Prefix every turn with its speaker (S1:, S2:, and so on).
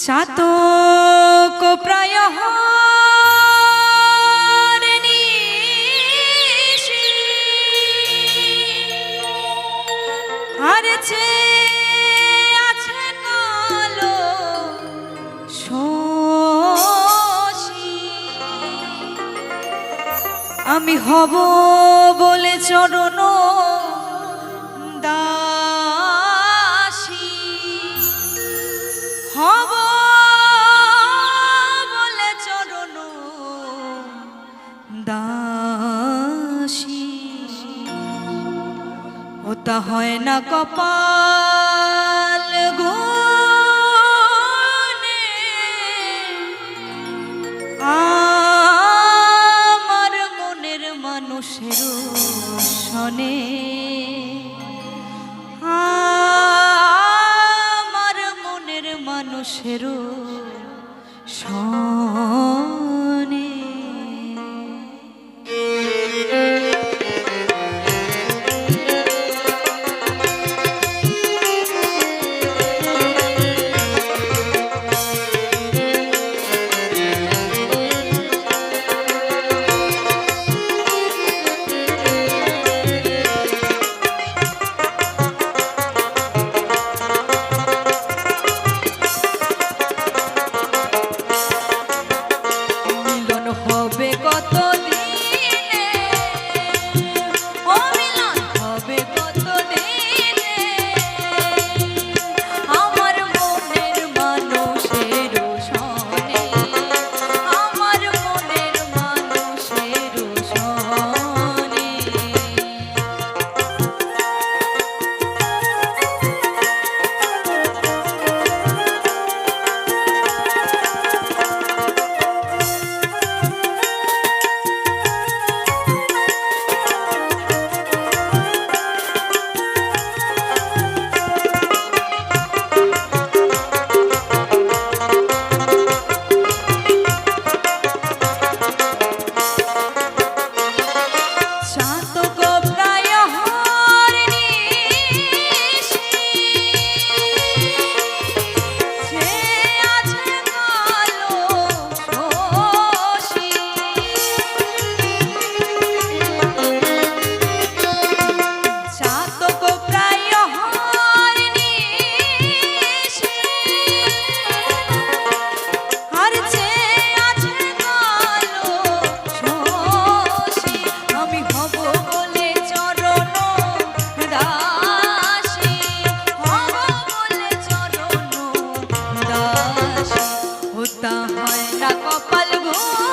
S1: চাতক প্রায় হারছে আছে কালো আমি হব বলে চরণ ওটা হয় না কপাল গুনে আমার মনের মানুষের শনে। আমার মনের মানুষের শন। হয় না কপাল ঘোষ